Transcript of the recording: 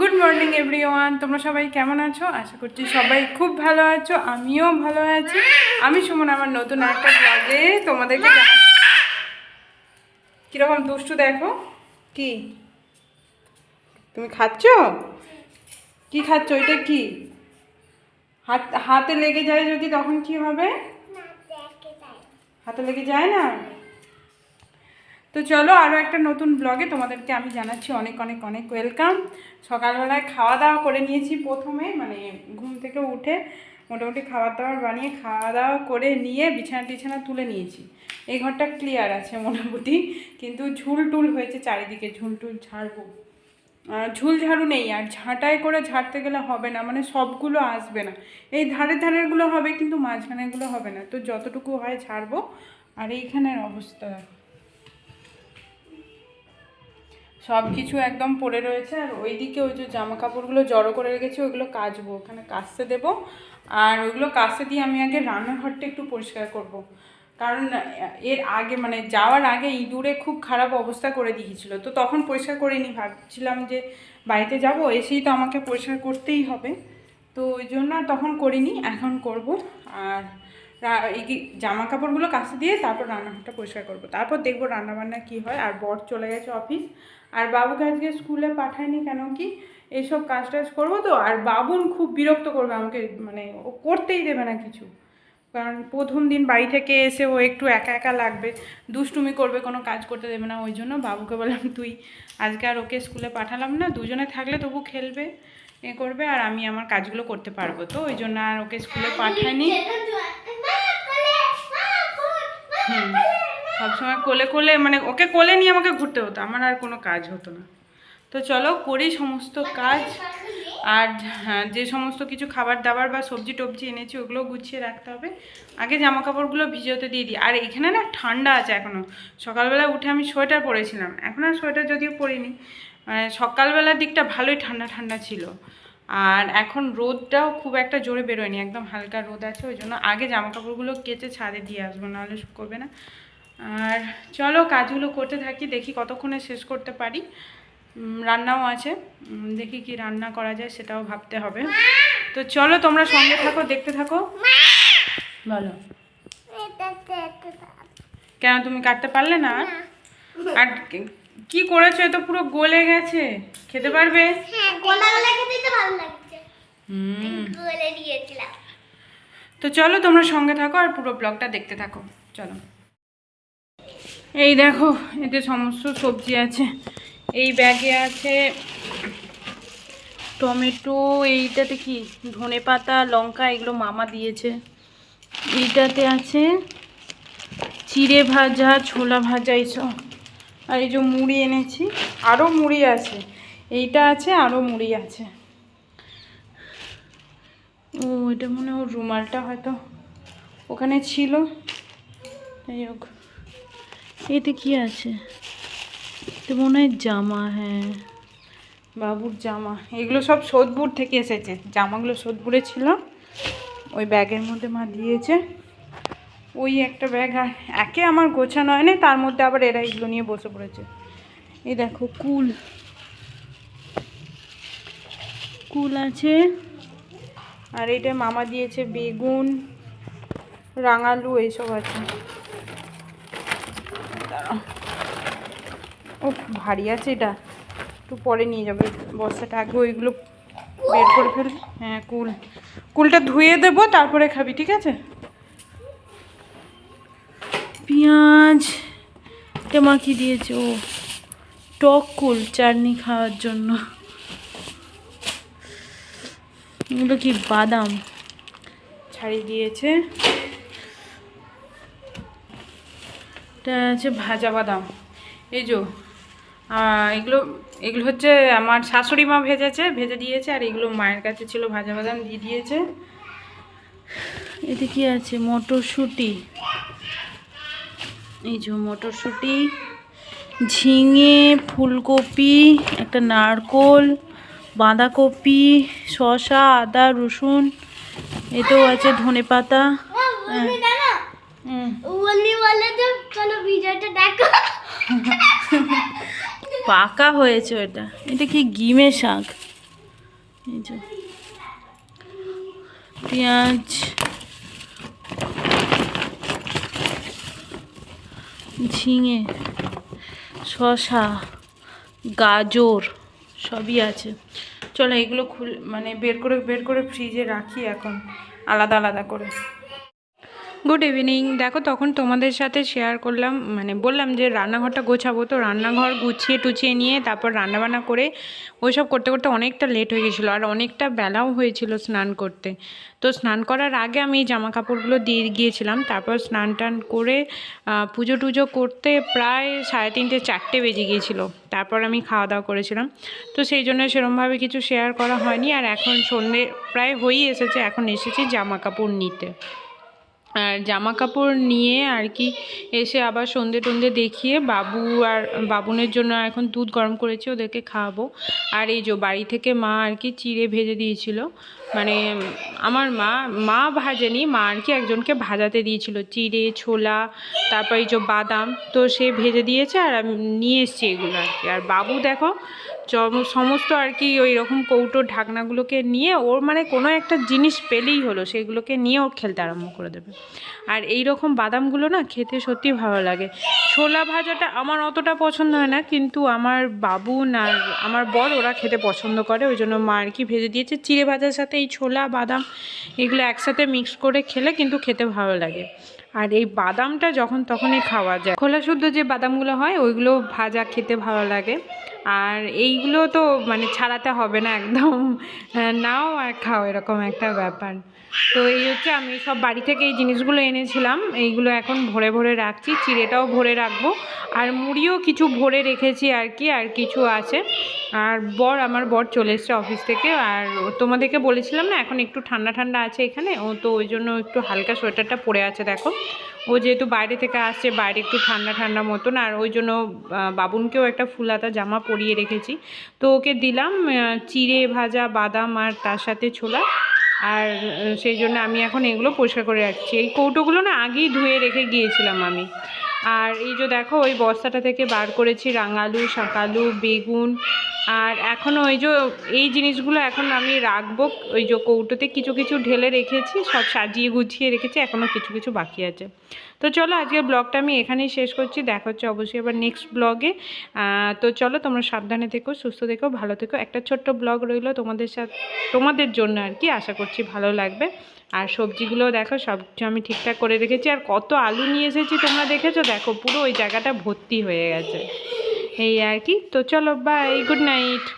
Good morning everyone তোমরা সবাই কেমন আছো? আশা করছি সবাই খুব ভালো আছো আমিও ভালো আছি। আমি সুমন আমার নতুন একটা ব্লগে তোমাদেরকে কীরকম দুষ্টু দেখো? কি? তুমি খাচ্ছ? কি খাচ্ছ? ওইটা কি? হাত হাতে লেগে যায় যদি তখন কি হবে? হাতে লেগে যায় না? তো চলো আরও একটা নতুন ব্লগে তোমাদেরকে আমি জানাচ্ছি অনেক অনেক অনেক ওয়েলকাম সকালবেলায় খাওয়া দাওয়া করে নিয়েছি প্রথমে মানে ঘুম থেকে উঠে মোটামুটি খাবার দাবার বানিয়ে খাওয়া দাওয়া করে নিয়ে বিছানা টিছানা তুলে নিয়েছি। এই ঘরটা ক্লিয়ার আছে মোটামুটি, কিন্তু ঝুল টুল হয়েছে চারিদিকে, ঝুল টুল ঝাড়বো। ঝুল ঝাড়ু নেই, আর ঝাঁটাই করে ঝাড়তে গেলে হবে না মানে সবগুলো আসবে না। এই ধারের ধারেরগুলো হবে, কিন্তু মাঝখানেরগুলো হবে না। তো যতটুকু হয় ঝাড়বো, আর এইখানের অবস্থা সব কিছু একদম পড়ে রয়েছে, আর ওইদিকে ওই যে জামা কাপড়গুলো জড়ো করে রেখেছি, ওইগুলো কাচবো। ওখানে কাচতে দেবো, আর ওইগুলো কাচতে দিয়ে আমি আগে রান্নাঘরটা একটু পরিষ্কার করব। কারণ এর আগে মানে যাওয়ার আগে ইঁদুরে খুব খারাপ অবস্থা করে দিয়েছিল। তো তখন পরিষ্কার করিনি, ভাবছিলাম যে বাড়িতে যাব, এসেই তো আমাকে পরিষ্কার করতেই হবে। তো ওই জন্য তখন করিনি, এখন করব। আর এই জামা কাপড়গুলো কাছে দিয়ে তারপর রান্নাঘরটা পরিষ্কার করব। তারপর দেখব রান্নাবান্না কি হয়। আর বর চলে গেছে অফিস। আর বাবুকে আজকে স্কুলে পাঠায়নি কেন কি? এইসব কাজ টাজ করব তো। আর বাবুন খুব বিরক্ত করবে আমাকে। মানে ও করতেই দেবে না কিছু। কারণ প্রথম দিন বাড়ি থেকে এসে ও একটু একা একা লাগবে, দুষ্টুমি করবে, কোনো কাজ করতে দেবে না, ওই জন্য বাবুকে বললাম, তুই আজকে আর ওকে স্কুলে পাঠালাম না, দুজনে থাকলে তবু খেলবে, এ করবে, আর আমি আমার কাজগুলো করতে পারব। তো ওই জন্য আর ওকে স্কুলে পাঠাইনি হুম, সবসময় কোলে কোলে মানে ওকে কোলে নিয়ে আমাকে ঘুরতে হতো, আমার আর কোনো কাজ হতো না। তো চলো করি সমস্ত কাজ। আর হ্যাঁ, যে সমস্ত কিছু খাবার দাবার বা সবজি টবজি এনেছি ওগুলো গুছিয়ে রাখতে হবে। আগে জামা কাপড়গুলো ভিজোতে দিয়ে দিই। আর এখানে না ঠান্ডা আছে এখনও সকালবেলা উঠে আমি সোয়েটার পরেছিলাম। এখন আর সোয়েটার যদিও পরিনি। মানে সকালবেলার দিকটা ভালোই ঠান্ডা ঠান্ডা ছিল। আর এখন রোদটাও খুব একটা জোরে বেরোয়নি। একদম হালকা রোদ আছে ওই জন্য আগে জামা কাপড়গুলো কেচে ছাদে দিয়ে আসব নাহলে করবে না। আর চলো কাজগুলো করতে থাকি দেখি কতক্ষণে শেষ করতে পারি। রান্নাও আছে। দেখি কি রান্না করা যায় সেটাও ভাবতে হবে। তো চলো তোমরা সঙ্গে থাকো দেখতে থাকো। বলো। কেন তুমি কাটতে পারলে না? আর? কি- কি করেছ? এ তো পুরো গলে গেছে। খেতে পারবে? তো চলো তোমরা সঙ্গে থাকো আর পুরো ব্লগটা দেখতে থাকো। চলো। এই দেখো এতে সমস্ত সবজি আছে। এই ব্যাগে আছে টমেটো, এইটাতে কি? ধনে পাতা, লঙ্কা, এগুলো মামা দিয়েছে। এইটাতে আছে চিড়ে ভাজা, ছোলা ভাজা, এইসব। আর এই যে মুড়ি এনেছি আরও মুড়ি আছে। এইটা আছে আরও মুড়ি আছে। ও, এটা মনে ওর রুমালটা হয়তো ওখানে ছিল। যাই হোক, এতে কি আছে? এটা মনে হয় জামা হ্যাঁ। বাবুর জামা এগুলো সব সোদপুর থেকে এসেছে। জামাগুলো সোদপুরে ছিল। ওই ব্যাগের মধ্যে মা দিয়েছে। ওই একটা ব্যাগ আর একে আমার গোছানো হয়নি তার মধ্যে আবার এরা এগুলো নিয়ে বসে পড়েছে। এই দেখো কুল। কুল আছে। আর এইটা মামা দিয়েছে বেগুন রাঙালু এইসব আছে। ও, ভারী আছে এটা। একটু পরে নিয়ে যাবে বস্তাটা আগে। ওইগুলো বের করে ফেল হ্যাঁ কুল। কুলটা ধুয়ে দেবো, তারপরে খাবি, ঠিক আছে? পেঁয়াজ, এটা মা দিয়েছে ও। টক কুল, চাটনি খাওয়ার জন্য। এগুলো কি বাদাম? ছাড়িয়ে দিয়েছে। এটা আছে ভাজা বাদাম। এই যো এগুলো এগুলো হচ্ছে আমার শাশুড়ি মা ভেজেছে ভেজে দিয়েছে আর এগুলো মায়ের কাছে ছিল ভাজা বাদাম দিয়ে দিয়েছে এতে কি আছে মটরশুঁটি এই যে মটরশুঁটি ঝিঙে ফুলকপি একটা নারকোল বাঁধাকপি শসা আদা রসুন এতেও আছে ধনে পাতা হ্যাঁ। হুম। পাকা হয়েছে ওটা। এটা কি গিমে শাক? এই যে। পেঁয়াজ। ঝিঙে। শসা। গাজর। সবই আছে। চলো এগুলো খুল মানে বের করে বের করে ফ্রিজে রাখি এখন। আলাদা আলাদা করে। গুড ইভিনিং দেখো, তখন তোমাদের সাথে শেয়ার করলাম মানে বললাম যে রান্নাঘরটা গোছাবো। তো রান্নাঘর গুছিয়ে টুছিয়ে নিয়ে তারপর রান্নাবান্না করে ওইসব করতে করতে অনেকটা লেট হয়ে গেছিল আর অনেকটা বেলাও হয়েছিল স্নান করতে। তো স্নান করার আগে আমি জামা কাপড়গুলো দিয়ে গিয়েছিলাম। তারপর স্নান টান করে পুজো টুজো করতে প্রায় সাড়ে তিনটে, চারটে বেজে গিয়েছিল। তারপর আমি খাওয়া দাওয়া করেছিলাম। তো সেই জন্য সেরমভাবে কিছু শেয়ার করা হয়নি। আর এখন সন্ধে প্রায় হয়েই এসেছে। এখন এসেছি জামা কাপড় নিতে। আর জামা কাপড় নিয়ে আর কি এসে আবার সন্ধে টন্ধে দেখিয়ে বাবু আর বাবুনের জন্য এখন দুধ গরম করেছি, ওদেরকে খাওয়াবো। আর এই যে বাড়ি থেকে মা আর কি চিড়ে ভেজে দিয়েছিল। মানে আমার মা মা ভাজেনি, মা আর কি একজনকে ভাজাতে দিয়েছিল। চিড়ে, ছোলা, তারপর এই যে বাদাম, তো সে ভেজে দিয়েছে আর আমি নিয়ে এসছি এগুলো আর কি। আর বাবু দেখো সমস্ত আর কি ওই রকম কৌটো ঢাকনাগুলোকে নিয়ে ওর মানে কোনো একটা জিনিস পেলেই হলো, সেগুলোকে নিয়ে ও খেলতে আরম্ভ করে দেবে। আর এই রকম বাদামগুলো না খেতে সত্যি ভালো লাগে। ছোলা ভাজাটা আমার অতটা পছন্দ হয় না, কিন্তু আমার বাবু আর আমার বর ওরা খেতে পছন্দ করে, ওই জন্য মা আর কি ভেজে দিয়েছে। চিড়ে ভাজার সাথে এই ছোলা, বাদাম এগুলো একসাথে মিক্স করে খেলে কিন্তু খেতে ভালো লাগে। আর এই বাদামটা যখন তখনই খাওয়া যায়। খোলা শুদ্ধ যে বাদামগুলো হয়, ওইগুলো ভাজা খেতে ভালো লাগে। আর এইগুলো তো মানে ছাড়াতে হবে না একদম। আহ, নাও আর খাও এরকম একটা ব্যাপার। তো এই হচ্ছে আমি সব বাড়ি থেকে এই জিনিসগুলো এনেছিলাম। এইগুলো এখন ভরে ভরে রাখছি। চিড়েটাও ভরে রাখব। আর মুড়িও কিছু ভরে রেখেছি আর কি আর কিছু আছে। আর বর আমার বর চলে এসছে অফিস থেকে। আর তোমাদেরকে বলেছিলাম না এখন একটু ঠান্ডা ঠান্ডা আছে এখানে। ও তো ওই জন্য একটু হালকা সোয়েটারটা পরে আছে দেখো। ও যেহেতু বাইরে থেকে আসছে, বাইরে একটু ঠান্ডা ঠান্ডা মতন, আর ওই জন্য বাবুনকেও একটা ফুলাতা জামা পরিয়ে রেখেছি। তো ওকে দিলাম চিড়ে ভাজা, বাদাম আর তার সাথে ছোলা। আর সেই জন্য আমি এখন এগুলো পরিষ্কার করে রাখছি। এই কৌটোগুলো না আগেই ধুয়ে রেখে গিয়েছিলাম আমি। আর এই যে দেখো, ওই বস্তাটা থেকে বার করেছি রাঙালু, শাকালু, বেগুন। আর এখনও ওই যে, এই জিনিসগুলো এখন আমি রাখব, ওই যে কৌটোতে কিছু কিছু ঢেলে রেখেছি, সব সাজিয়ে গুছিয়ে রেখেছি, এখনও কিছু কিছু বাকি আছে। তো চলো, আজকের ব্লগটা আমি এখানেই শেষ করছি, দেখা হচ্ছে অবশ্যই আবার নেক্সট ব্লগে। তো চলো, তোমরা সাবধানে থেকো, সুস্থ থেকো, ভালো থেকো। একটা ছোট্ট ব্লগ রইল তোমাদের সাথে, তোমাদের জন্য আর কি, আশা করছি ভালো লাগবে। আর সবজিগুলো দেখো সব কিছু আমি ঠিকঠাক করে রেখেছি। আর কত আলু নিয়ে এসেছি, তোমরা দেখেছ? দেখো, পুরো ওই জায়গাটা ভর্তি হয়ে গেছে। এই আর কি। তো চলো বাই গুড নাইট